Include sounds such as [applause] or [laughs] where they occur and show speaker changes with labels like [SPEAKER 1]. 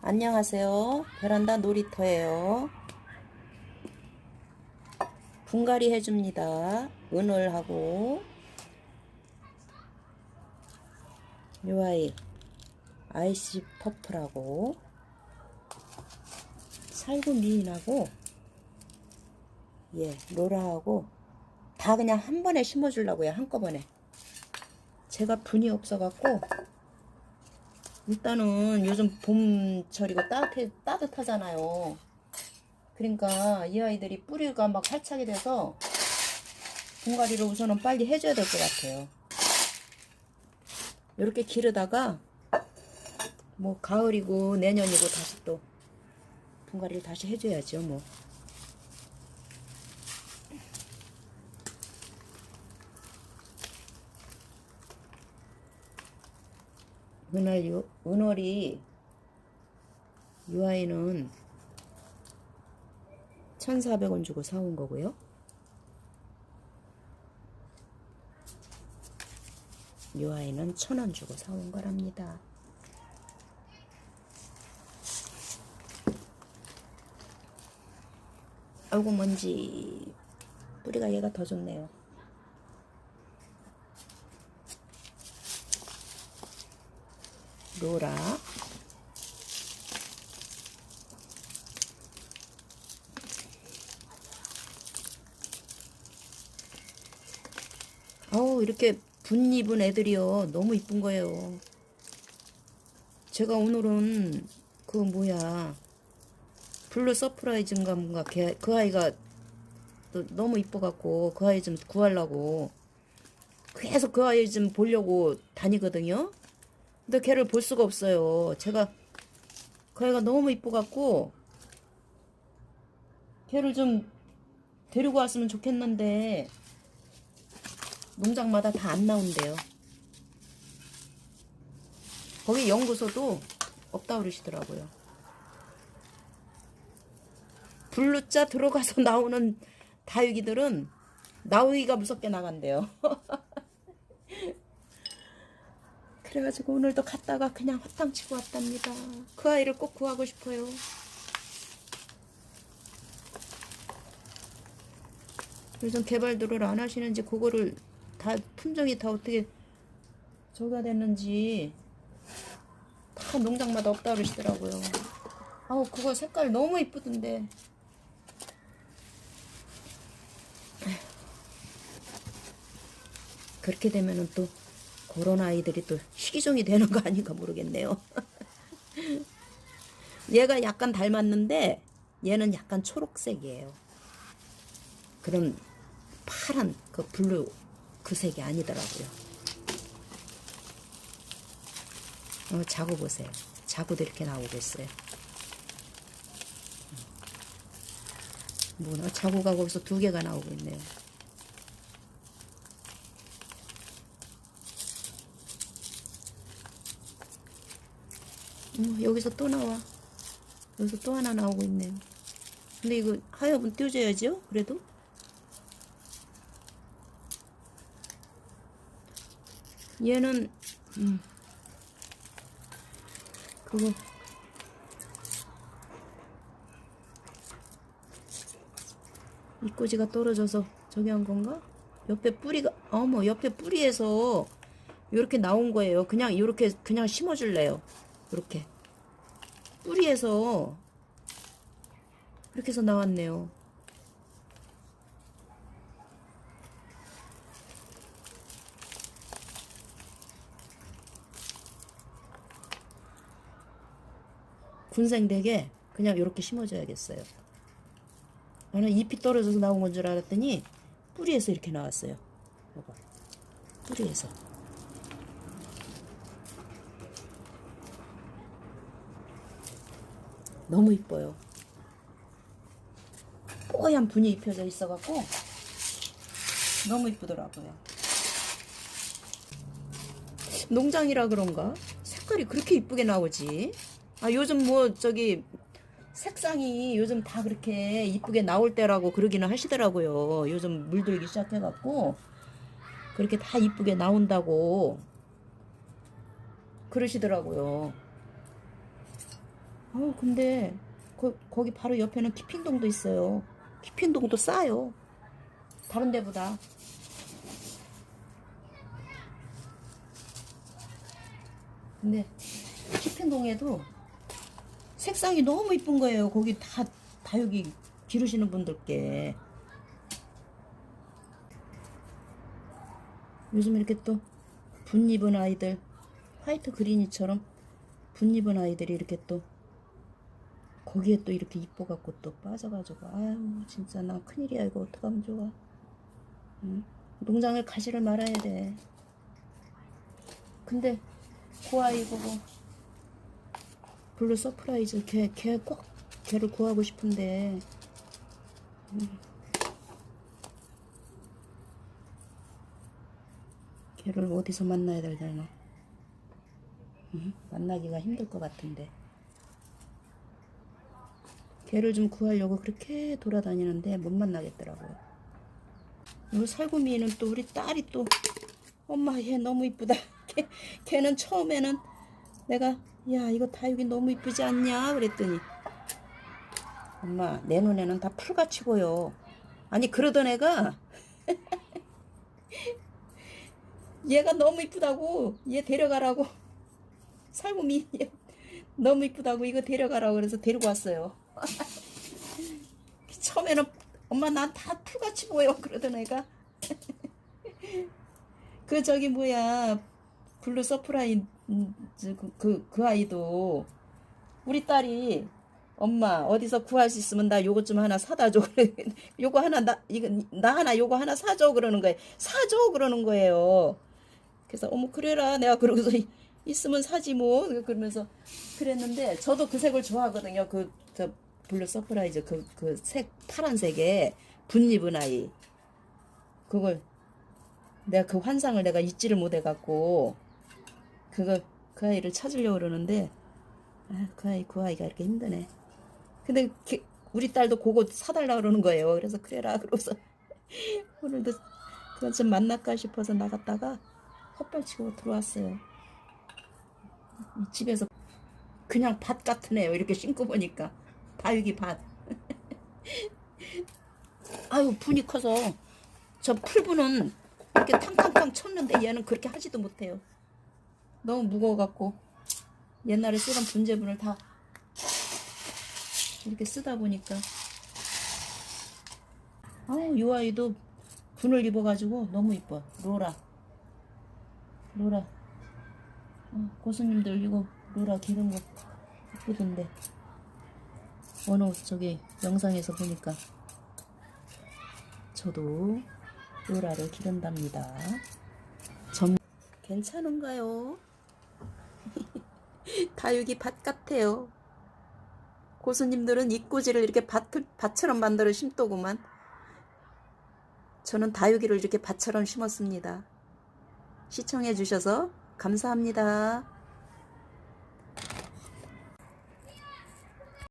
[SPEAKER 1] 안녕하세요. 베란다 놀이터예요. 분갈이 해줍니다. 은월하고 요 아이 아이시 퍼플하고 살구 미인하고 예 로라하고 다 그냥 한 번에 심어주려고요 한꺼번에 제가 분이 없어갖고 일단은 요즘 봄철이고 따뜻해, 따뜻하잖아요. 그러니까 이 아이들이 뿌리가 막 활착이 돼서 분갈이를 우선은 빨리 해줘야 될 것 같아요. 이렇게 기르다가 뭐 가을이고 내년이고 다시 또 분갈이를 다시 해줘야죠 뭐. 은월 요, 은월이 이 아이는 1,400원 주고 사온 거고요. 이 아이는 1,000원 주고 사온 거랍니다. 아이고 먼지 뿌리가 얘가 더 좋네요. 로라. 어우 이렇게 분 입은 애들이요. 너무 이쁜 거예요. 제가 오늘은 그 뭐야 블루 서프라이즈인가 뭔가 걔, 그 아이가 또 너무 이뻐갖고 그 아이 좀 구하려고. 계속 그 아이 좀 보려고 다니거든요 근데 걔를 볼 수가 없어요. 제가 그 애가 너무 이뻐갖고 걔를 좀 데리고 왔으면 좋겠는데 농장마다 다 안 나온대요. 거기 연구소도 없다 그러시더라고요. 블루자 들어가서 [laughs] 나오는 다육이들은 나오기가 무섭게 나간대요. [laughs] 그래가지고 오늘도 갔다가 그냥 화탕 치고 왔답니다. 그 아이를 꼭 구하고 싶어요. 요즘 개발들을 안 하시는지 그거를 다 품종이 다 어떻게 저가 됐는지 다 농장마다 없다 그러시더라고요. 아우 그거 색깔 너무 이쁘던데. 그렇게 되면은 또 그런 아이들이 또 희귀종이 되는 거 아닌가 모르겠네요. [laughs] 얘가 약간 닮았는데 얘는 약간 초록색이에요. 그런 파란 그 블루 그 색이 아니더라고요. 어, 자구 보세요. 자구도 이렇게 나오고 있어요. 뭐나 자구가 거기서 두 개가 나오고 있네요. 어, 여기서 또 나와. 여기서 또 하나 나오고 있네요. 근데 이거 하여분 띄워줘야죠? 그래도? 얘는, 음, 그거. 이꼬지가 떨어져서 저기 한 건가? 옆에 뿌리가, 어머, 옆에 뿌리에서 이렇게 나온 거예요. 그냥 이렇게 그냥 심어줄래요. 이렇게 뿌리에서 이렇게 해서 나왔네요. 군생되게 그냥 이렇게 심어줘야겠어요. 나는 잎이 떨어져서 나온 건 줄 알았더니 뿌리에서 이렇게 나왔어요. 뿌리에서. 너무 이뻐요. 뽀얀 분이 입혀져 있어갖고 너무 이쁘더라고요. 농장이라 그런가? 색깔이 그렇게 이쁘게 나오지? 아 요즘 뭐 저기 색상이 요즘 다 그렇게 이쁘게 나올 때라고 그러기는 하시더라고요. 요즘 물들기 시작해갖고 그렇게 다 이쁘게 나온다고 그러시더라고요. 어, 근데 거, 거기 바로 옆에는 키핑동도 있어요. 키핑동도 싸요. 다른 데보다. 근데 키핑동에도 색상이 너무 이쁜 거예요. 거기 다, 다 여기 기르시는 분들께. 요즘 이렇게 또 분 입은 아이들, 화이트 그린이처럼 분 입은 아이들이 이렇게 또 거기에 또 이렇게 이뻐갖고 또 빠져가지고 아유 진짜 나 큰일이야 이거 어떡하면 좋아 응? 농장을 가지를 말아야 돼 근데 그 아이 보고 블루 서프라이즈 걔 걔 꼭 걔를 구하고 싶은데 음. 걔를 어디서 만나야 되려나 응? 만나기가 힘들 것 같은데 걔를 좀 구하려고 그렇게 돌아다니는데 못 만나겠더라고요. 우리 살구미는 또 우리 딸이 또 엄마 얘 너무 이쁘다. [laughs] 걔, 걔는 처음에는 내가 야 이거 다육이 너무 이쁘지 않냐 그랬더니 엄마 내 눈에는 다 풀같이 보여. 아니 그러던 애가 [laughs] 얘가 너무 이쁘다고 얘 데려가라고 [laughs] 살구미 얘 너무 이쁘다고 이거 데려가라고 그래서 데리고 왔어요. [laughs] 처음에는 엄마 난 다 풀같이 보여 그러던 애가. [laughs] 그 저기 뭐야 블루 서프라이 그, 그, 그 아이도 우리 딸이 엄마 어디서 구할 수 있으면 나 요거 좀 하나 사다 줘. [laughs] 요거 하나 나 이거 나 하나 요거 하나 사줘 그러는 거예요. 사줘 그러는 거예요. 그래서 어머 그래라. 내가 그러고서 있으면 사지 뭐. 그러면서 그랬는데 저도 그 색을 좋아하거든요. 그저 블루 서프라이즈 그 그 색 파란색에 분 입은 아이 그걸 내가 그 환상을 내가 잊지를 못해 갖고 그거 그 아이를 찾으려고 그러는데 아, 그 아이 그 아이가 이렇게 힘드네. 근데 그- 우리 딸도 그거 사달라 그러는 거예요. 그래서 그래라 그러고서 [laughs] 오늘도 그건 좀 만날까 싶어서 나갔다가 헛발치고 들어왔어요. 이 집에서 그냥 밭 같은 애요. 이렇게 신고 보니까 다육이 밭. [laughs] 아유 분이 커서. 저 풀분은 이렇게 탕탕탕 쳤는데 얘는 그렇게 하지도 못해요. 너무 무거워갖고. 옛날에 쓰던 분재분을 다 이렇게 쓰다 보니까. 아우 이 아이도 분을 입어가지고 너무 이뻐. 로라. 로라. 어, 고수님들 이거 로라 기른 거 이쁘던데 어느 저기 영상에서 보니까 저도 로라를 기른답니다. 전 괜찮은가요? [laughs] 다육이 밭 같아요. 고수님들은 입꼬지를 이렇게 밭, 밭처럼 만들어 심더구만. 저는 다육이를 이렇게 밭처럼 심었습니다. 시청해 주셔서 감사합니다.